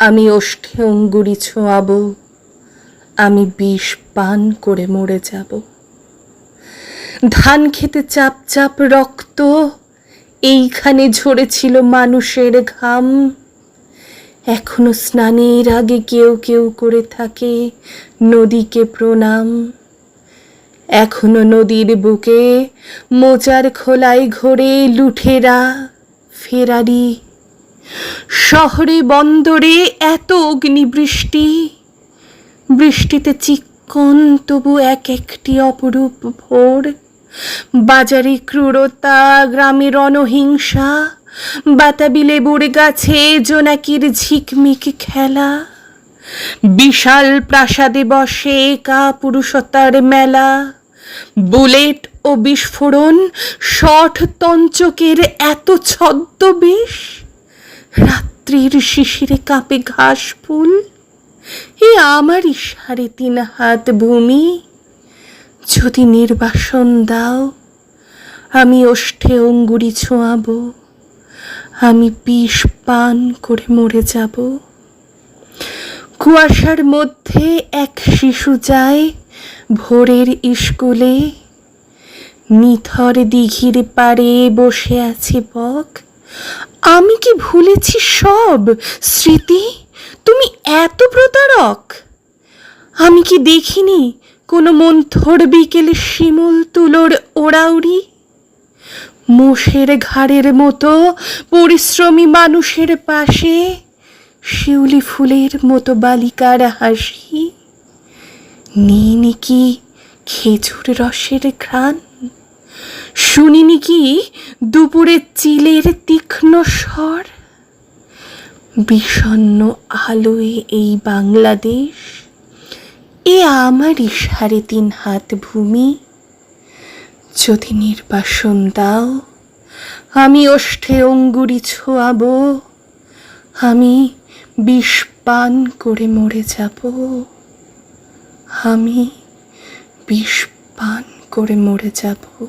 আমি ওষ্ঠে অঙ্গুরি ছোঁয়াবো, আমি বিষ পান করে মরে যাব। ধান খেতে চাপ চাপ রক্ত, এইখানে ঝরেছিল মানুষের ঘাম। এখনও স্নানের আগে কেউ কেউ করে থাকে নদীকে প্রণাম। এখনও নদীর বুকে মোচার খোলায় ঘোরে লুঠেরা, ফেরারি শহরে বন্দরে এত অগ্নিবৃষ্টি। বৃষ্টিতে চিক্কন তবু এক একটি অপরূপ ভোর। বাজারে ক্রূরতা, গ্রামে রণহিংসা, বাতাবি লেবুর গাছে জোনাকির ঝিকমিক খেলা। বিশাল প্রাসাদে বসে কা পুরুষতার মেলা। বুলেট ও বিস্ফোরণ শঠ তঞ্চকের এত ছদ্মবেশ। রাত্রির শিশিরে কাঁপে ঘাস ফুল। এ আমারই সাড়ে তিন হাত ভূমি, যদি নির্বাসন দাও, আমি ওষ্ঠে অঙ্গুরি ছোঁয়াবো, আমি বিষ পান করে মরে যাব। কুয়াশার মধ্যে এক শিশু যায় ভোরের স্কুলে, নিথর দিঘির পাড়ে বসে আছে বক। আমি কি ভুলেছি সব, স্মৃতি? তুমি এত প্রতারক। আমি কি দেখিনি কোনো মন্থর বিকেলে শিমুল তুলোর ওড়াউড়ি? মোষের ঘাড়ের মতো পরিশ্রমী মানুষের পাশে শিউলি ফুলের মতো বালিকার হাসি? নিনি কি খেজুর রসের ঘ্রাণ? শুনিনি কি দুপুরে চিলের তীক্ষ্ণ স্বর? বিষণ্ণ আলোয় এই বাংলাদেশ, এ আমারই সাড়ে তিন হাত ভূমি। যদি নির্বাসন দাও, আমি ওষ্ঠে অঙ্গুরি ছোঁয়াবো, আমি বিষ পান করে মরে যাব। আমি বিষ পান করে মরে যাব।